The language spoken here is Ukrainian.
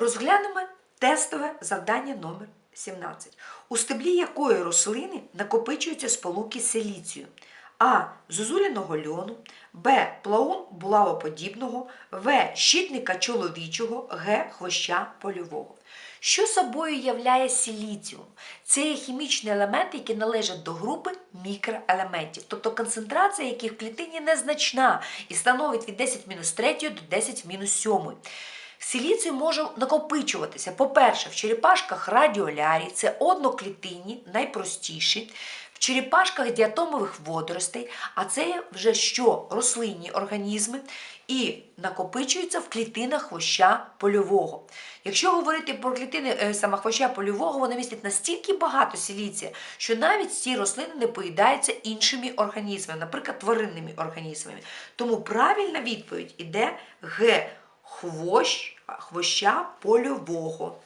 Розглянемо тестове завдання номер 17, у стеблі якої рослини накопичуються сполуки силіцію. А. Зозуліного льону, Б. Плаун булавоподібного, В. Щитника чоловічого, Г. Хвоща польового. Що собою являє силіціум? Це є хімічні елементи, які належать до групи мікроелементів, тобто концентрація яких в клітині незначна і становить від 10-3 до 10-7. Силіцій може накопичуватися, по-перше, в черепашках радіолярій, це одноклітинні, найпростіші, в черепашках діатомових водоростей, а це вже що? Рослинні організми, і накопичуються в клітинах хвоща польового. Якщо говорити про клітини е, саме хвоща польового, вони містять настільки багато силіція, що навіть ці рослини не поїдаються іншими організмами, наприклад, тваринними організмами. Тому правильна відповідь іде Г хвощ, хвоща польового.